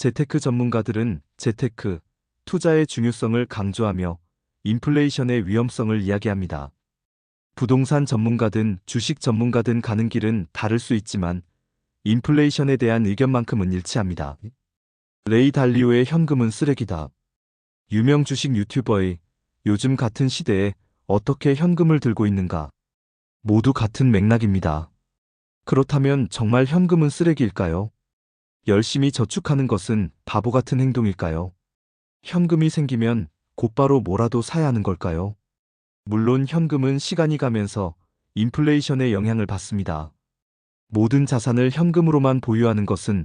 재테크 전문가들은 재테크, 투자의 중요성을 강조하며 인플레이션의 위험성을 이야기합니다. 부동산 전문가든 주식 전문가든 가는 길은 다를 수 있지만 인플레이션에 대한 의견만큼은 일치합니다. 레이 달리오의 현금은 쓰레기다. 유명 주식 유튜버의 요즘 같은 시대에 어떻게 현금을 들고 있는가? 모두 같은 맥락입니다. 그렇다면 정말 현금은 쓰레기일까요? 열심히 저축하는 것은 바보 같은 행동일까요? 현금이 생기면 곧바로 뭐라도 사야 하는 걸까요? 물론 현금은 시간이 가면서 인플레이션의 영향을 받습니다. 모든 자산을 현금으로만 보유하는 것은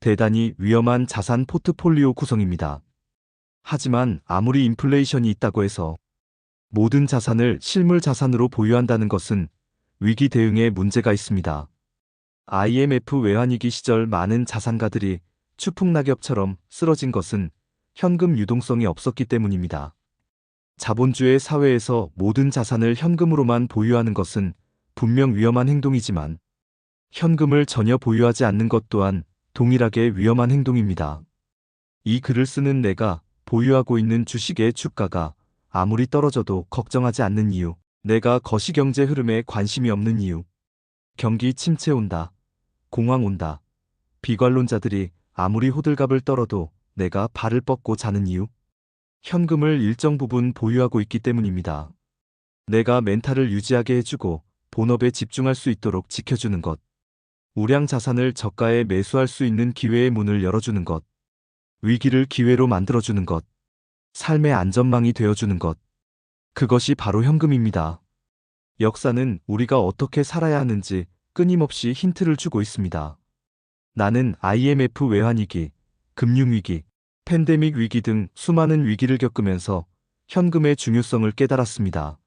대단히 위험한 자산 포트폴리오 구성입니다. 하지만 아무리 인플레이션이 있다고 해서 모든 자산을 실물 자산으로 보유한다는 것은 위기 대응에 문제가 있습니다. IMF 외환위기 시절 많은 자산가들이 추풍낙엽처럼 쓰러진 것은 현금 유동성이 없었기 때문입니다. 자본주의 사회에서 모든 자산을 현금으로만 보유하는 것은 분명 위험한 행동이지만 현금을 전혀 보유하지 않는 것 또한 동일하게 위험한 행동입니다. 이 글을 쓰는 내가 보유하고 있는 주식의 주가가 아무리 떨어져도 걱정하지 않는 이유, 내가 거시경제 흐름에 관심이 없는 이유, 경기 침체 온다, 공황 온다, 비관론자들이 아무리 호들갑을 떨어도 내가 발을 뻗고 자는 이유, 현금을 일정 부분 보유하고 있기 때문입니다. 내가 멘탈을 유지하게 해주고 본업에 집중할 수 있도록 지켜주는 것, 우량 자산을 저가에 매수할 수 있는 기회의 문을 열어주는 것, 위기를 기회로 만들어주는 것, 삶의 안전망이 되어주는 것. 그것이 바로 현금입니다. 역사는 우리가 어떻게 살아야 하는지 끊임없이 힌트를 주고 있습니다. 나는 IMF 외환위기, 금융위기, 팬데믹 위기 등 수많은 위기를 겪으면서 현금의 중요성을 깨달았습니다.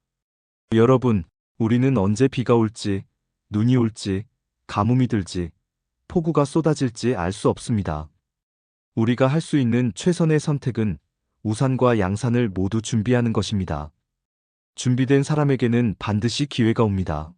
여러분, 우리는 언제 비가 올지, 눈이 올지, 가뭄이 들지, 폭우가 쏟아질지 알 수 없습니다. 우리가 할 수 있는 최선의 선택은 우산과 양산을 모두 준비하는 것입니다. 준비된 사람에게는 반드시 기회가 옵니다.